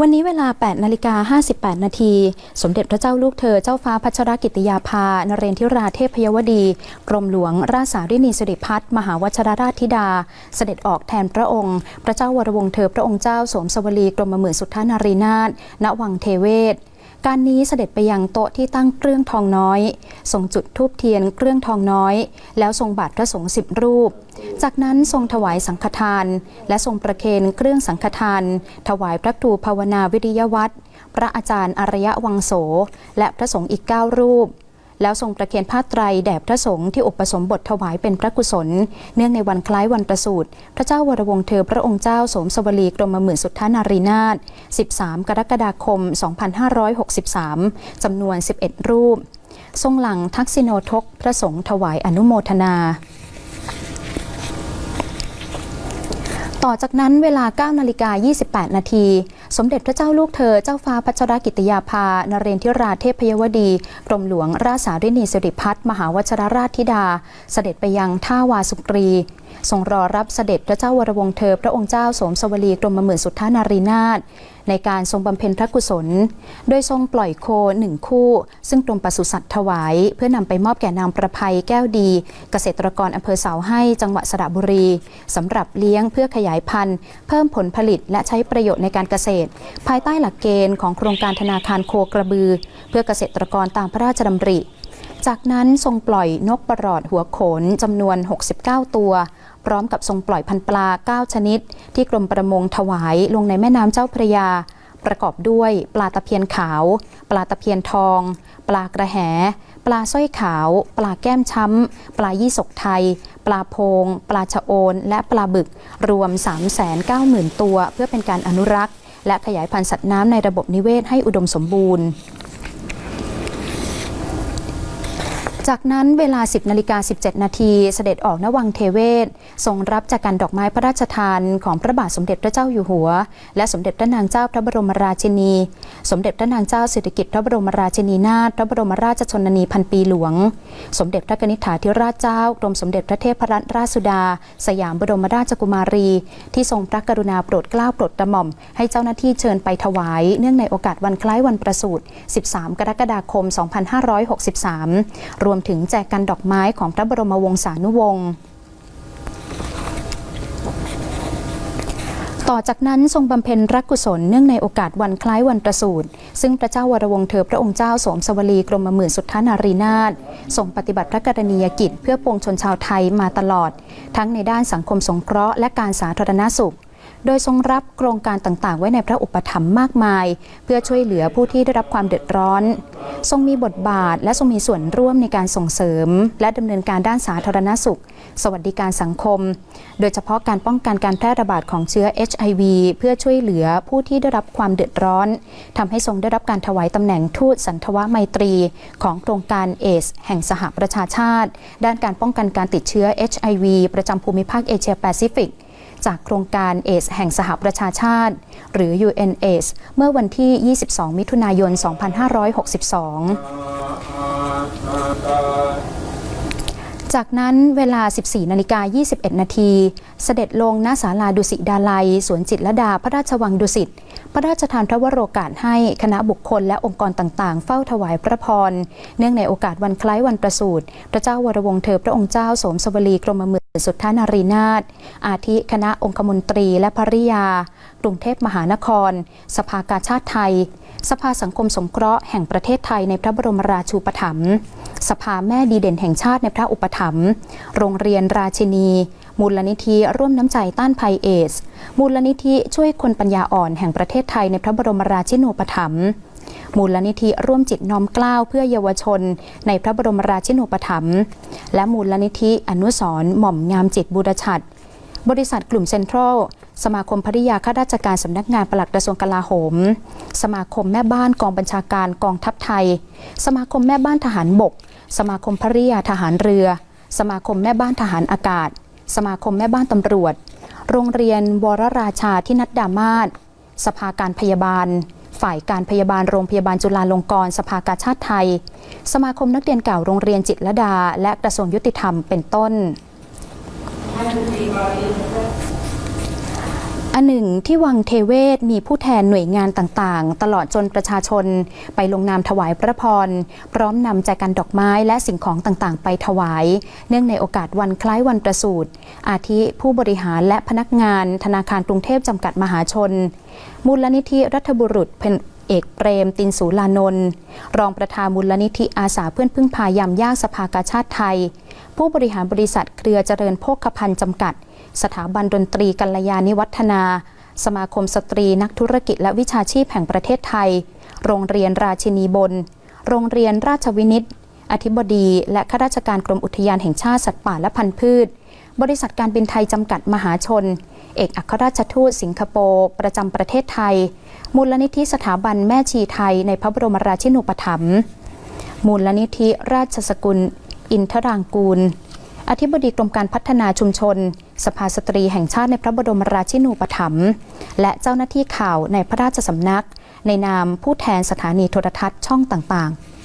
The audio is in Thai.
วันนี้เวลา 8 นาฬิกา 58 นาที สมเด็จพระเจ้าลูกเธอ เจ้าฟ้าพัชรกิติยาภา นเรนทิราเทพยวดี กรมหลวงราชสารินีสิริพัฒน์มหาวชรราชธิดา เสด็จออกแทนพระองค์ พระเจ้าวรวงศ์เธอพระองค์เจ้าสมสวลีกรมหมื่นสุทธานารีนาถ ณ วังเทเวศ การนี้เสด็จไปยังโต๊ะที่ตั้งเครื่องทองน้อยทรงจุดทูบเทียนเครื่องทองน้อย แล้วทรงบาทพระสงฆ์สิบรูป จากนั้นทรงถวายสังฆทาน และทรงประเคนเครื่องสังฆทาน ถวายพระครูภาวนาวิริยวัตรพระอาจารย์อารยะวังโส และพระสงฆ์อีก 9 รูป แล้วทรงประเคนผ้าไตรแด่พระสงฆ์ที่อุปสมบทถวายเป็นพระกุศล เนื่องในวันคล้ายวันประสูติพระเจ้าวรวงเธอพระองค์เจ้าสมสวลีกรมหมื่นสุทธานารีนาถ13 กรกฎาคม 2563 จำนวน 11 รูป ทรงหลังทักษิโนทกพระสงฆ์ถวายอนุโมทนาต่อจากนั้นเวลา 9 นาฬิกา 28 นาที สมเด็จพระเจ้าลูกเธอเจ้าฟ้าพัชรกิติยาภานเรนทิราเทพยวดี กรมหลวงราชสารินีสิริพัฒน์มหาวชรราชธิดา เสด็จไปยังท่าวาสุกรีทรงรอรับเสด็จพระเจ้าวรวงเธอ พระองค์เจ้าสมสวลีกรมหมื่นสุทธานารีนาถในการทรงบำเพ็ญพระกุศล โดยทรงปล่อยโคหนึ่งคู่ ซึ่งกรมปศุสัตว์ถวาย เพื่อนำไปมอบแก่นางประภัยแก้วดี เกษตรกรอำเภอเสาให้จังหวัดสระบุรีสำหรับเลี้ยงเพื่อขยายพันธุ์ เพิ่มผลผลิตและใช้ประโยชน์ในการเกษตรภายใต้หลักเกณฑ์ของโครงการธนาคารโคกระบือ เพื่อเกษตรกรตามพระราชดำริ จากนั้นทรงปล่อยนกประหลอดหัวโขนจำนวน 69 ตัว พร้อมกับทรงปล่อยพันปลา 9 ชนิด ที่กรมประมงถวายลงในแม่น้ำเจ้าพระยา ประกอบด้วยปลาตะเพียนขาว ปลาตะเพียนทอง ปลากระแหปลาสร้อยขาว ปลาแก้มช้ำ ปลายี่สกไทย ปลาโพง ปลาชะโอน และปลาบึก รวม 390,000 ตัว เพื่อเป็นการอนุรักษ์ และขยายพันธุ์สัตว์น้ำในระบบนิเวศให้อุดมสมบูรณ์ จากนั้นเวลา 10นาฬิกา17 นาทีเสด็จออกนวังเทเวศทรงรับจากการดอกไม้พระราชทานของพระบาทสมเด็จพระเจ้าอยู่หัว และสมเด็จพระนางเจ้าพระบรมราชินี สมเด็จพระนางเจ้าสิริกิติ์พระบรมราชินีนาถพระบรมราชชนนีพันปีหลวง สมเด็จพระนิษฐาธิราชเจ้ากรมสมเด็จพระเทพรัตนราชสุดา สยามบรมราชกุมารี ที่ทรงพระกรุณาโปรดเกล้าโปรดกระหม่อม ให้เจ้าหน้าที่เชิญไปถวาย เนื่องในโอกาสวันคล้ายวันประสูติ 13 กรกฎาคม 2563 รวมถึงแจกกันดอกไม้ของพระบรมวงศานุวงศ์ต่อจากนั้นทรงบำเพ็ญรักกุศลเนื่องในโอกาสวันคล้ายวันประสูติซึ่งพระเจ้าวรวงศ์เธอพระองค์เจ้าสมสวลีกรมหมื่นสุทธานารีนาถทรงปฏิบัติพระกรณียกิจเพื่อปวงชนชาวไทยมาตลอด ทั้งในด้านสังคมสงเคราะห์และการสาธารณสุข โดยทรงรับโครงการต่างๆ ไว้ในพระอุปถัมภ์มากมาย เพื่อช่วยเหลือผู้ที่ได้รับความเดือดร้อน ทรงมีบทบาทและทรงมีส่วนร่วมในการส่งเสริม และดำเนินการด้านสาธารณสุข สวัสดิการสังคม โดยเฉพาะการป้องกันการแพร่ระบาดของเชื้อ HIV เพื่อช่วยเหลือผู้ที่ได้รับความเดือดร้อนทำให้ทรงได้รับการถวายตำแหน่งทูตสันทวไมตรี ของโครงการเอสแห่งสหประชาชาติ ด้านการป้องกันการติดเชื้อ HIV ประจำภูมิภาคเอเชียแปซิฟิก จากโครงการเอสแห่งสหประชาชาติ หรือ UNAIDS เมื่อวันที่ 22 มิถุนายน 2562จากนั้นเวลา 14 นาฬิกา 21 นาที เสด็จลงณศาลาดุสิตดาลัย สวนจิตรดาพระราชวังดุสิต พระราชทานพระวโรกาสให้คณะบุคคลและองค์กรต่างๆ เฝ้าถวายพระพร เนื่องในโอกาสวันคล้ายวันประสูติ พระเจ้าวรวงศ์เธอพระองค์เจ้าสมสวลีกรมหมื่น สุทธานารีนาถอาทิคณะองคมนตรีและภริยา กรุงเทพมหานคร สภากาชาติไทย สภาสังคมสงเคราะห์แห่งประเทศไทยในพระบรมราชูปถัมภ์สภาแม่ดีเด่นแห่งชาติในพระอุปถัมภ์โรงเรียนราชินี มูลนิธิร่วมน้ำใจต้านภัยเอส มูลนิธิช่วยคนปัญญาอ่อนแห่งประเทศไทยในพระบรมราชินูปถัมภ์ มูลนิธิร่วมจิตน้อมเกล้าเพื่อเยาวชน ในพระบรมราชินูปถัมภ์และมูลนิธิอนุสรหม่อมงามจิตบุรชัด บริษัทกลุ่มเซ็นทรัลสมาคมภริยาข้าราชการสำนักงานปลัดกระทรวงกลาโหม สมาคมแม่บ้านกองบัญชาการกองทัพไทย สมาคมแม่บ้านทหารบก สมาคมภริยาทหารเรือ สมาคมแม่บ้านทหารอากาศ สมาคมแม่บ้านตำรวจ โรงเรียนวรราชาที่นัดดามาศสภาการพยาบาล ฝ่ายการพยาบาลโรงพยาบาลจุฬาลงกรณ์สภากาชาติไทย สมาคมนักเรียนเก่าโรงเรียนจิตรดา และกระทรวงยุติธรรมเป็นต้น อันหนึ่งที่วังเทเวศมีผู้แทนหน่วยงานต่างๆ ตลอดจนประชาชน ไปลงนามถวายพระพร พร้อมนำแจกันดอกไม้และสิ่งของต่างๆ ไปถวาย เนื่องในโอกาสวันคล้ายวันประสูติอาทิผู้บริหารและพนักงานธนาคารกรุงเทพจำกัดมหาชน มูลนิธิรัฐบุรุษเป็นเอกเปรมตินสูลานนท์รองประธานมูลนิธิอาสาเพื่อนพึ่งพายามยากสภากาชาติไทย ผู้บริหารบริษัทเครือเจริญโภคภัณฑ์จำกัด สถาบันดนตรีกัลยาณิวัฒนา สมาคมสตรีนักธุรกิจและวิชาชีพแห่งประเทศไทย โรงเรียนราชินีบน โรงเรียนราชวินิต อธิบดี และข้าราชการกรมอุทยานแห่งชาติสัตว์ป่าและพันธุ์พืช บริษัทการบินไทยจำกัดมหาชน เอกอัครราชทูตสิงคโปร์ ประจำประเทศไทย มูลนิธิสถาบันแม่ชีไทย ในพระบรมราชินูปถัมภ์มูลนิธิราชสกุล อินทรางกูล อธิบดีกรมการพัฒนาชุมชน สภาสตรีแห่งชาติในพระบรมราชินูปถัมภ์และเจ้าหน้าที่ข่าวในพระราชสำนัก ในนามผู้แทนสถานีโทรทัศน์ช่องต่างๆ